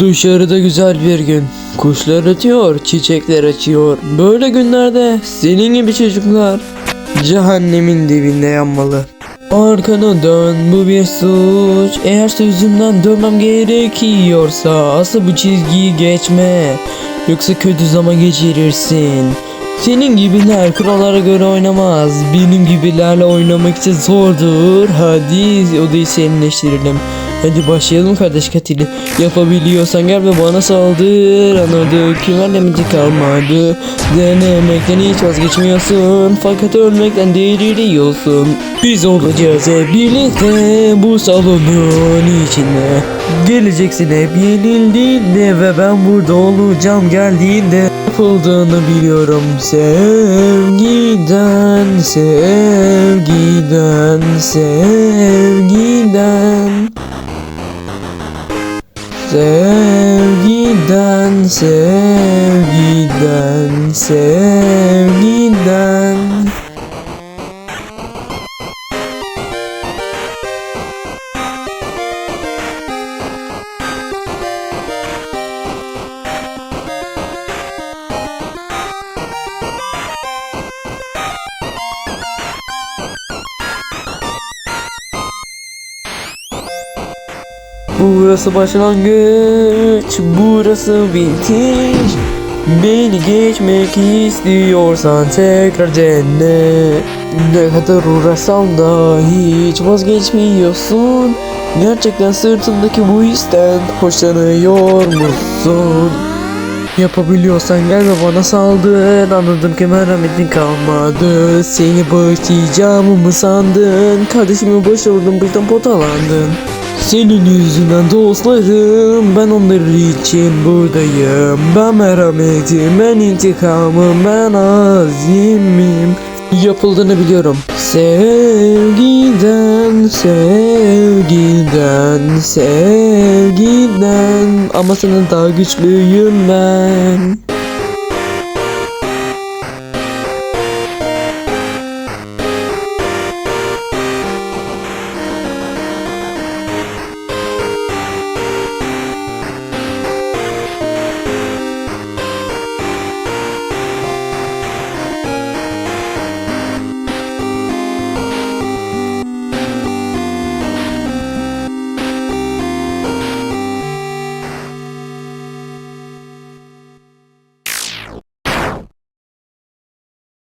Dışarıda güzel bir gün. Kuşlar ötüyor, çiçekler açıyor. Böyle günlerde senin gibi çocuklar cehennemin dibinde yanmalı. Arkana dön bu bir suç Eğer sözümden dönmem gerekiyorsa Asıl bu çizgiyi geçme Yoksa kötü zaman geçirirsin Senin gibiler kurallara göre oynamaz Benim gibilerle oynamak için zordur Hadi odayı serinleştirelim Hadi başlayalım kardeş katili. Yapabiliyorsan gel ve bana saldır. Anladık güvenlemeci kalmadı. Denemekten hiç vazgeçmiyorsun. Fakat ölmekten deliriyorsun. Biz olacağız hep birlikte Bu salonun içinde. Geleceksin hep yenildiğinde Ve ben burada olacağım geldiğinde. Yapıldığını biliyorum. Sevgiden Sevgiden Sevgiden Sevgiden, sevgiden, sevgiden Burası başlangıç, burası bitiş. Beni geçmek istiyorsan tekrar dene Ne kadar uğraşsam da hiç vazgeçmiyorsun. Gerçekten sırtındaki bu histen hoşlanıyor musun? Yapabiliyorsan gel ve bana saldır Anladım ki merhametin kalmadı. Seni bağışlayacağımı mı sandın? Kardeşimi başardım birden potalandın senin yüzünden dostlarım Ben onlar için buradayım. Ben merhametim Ben intikamım Ben azimim. Yapıldığını biliyorum. Sevgiden Sevgiden Sevgiden. Ama sana daha güçlüyüm ben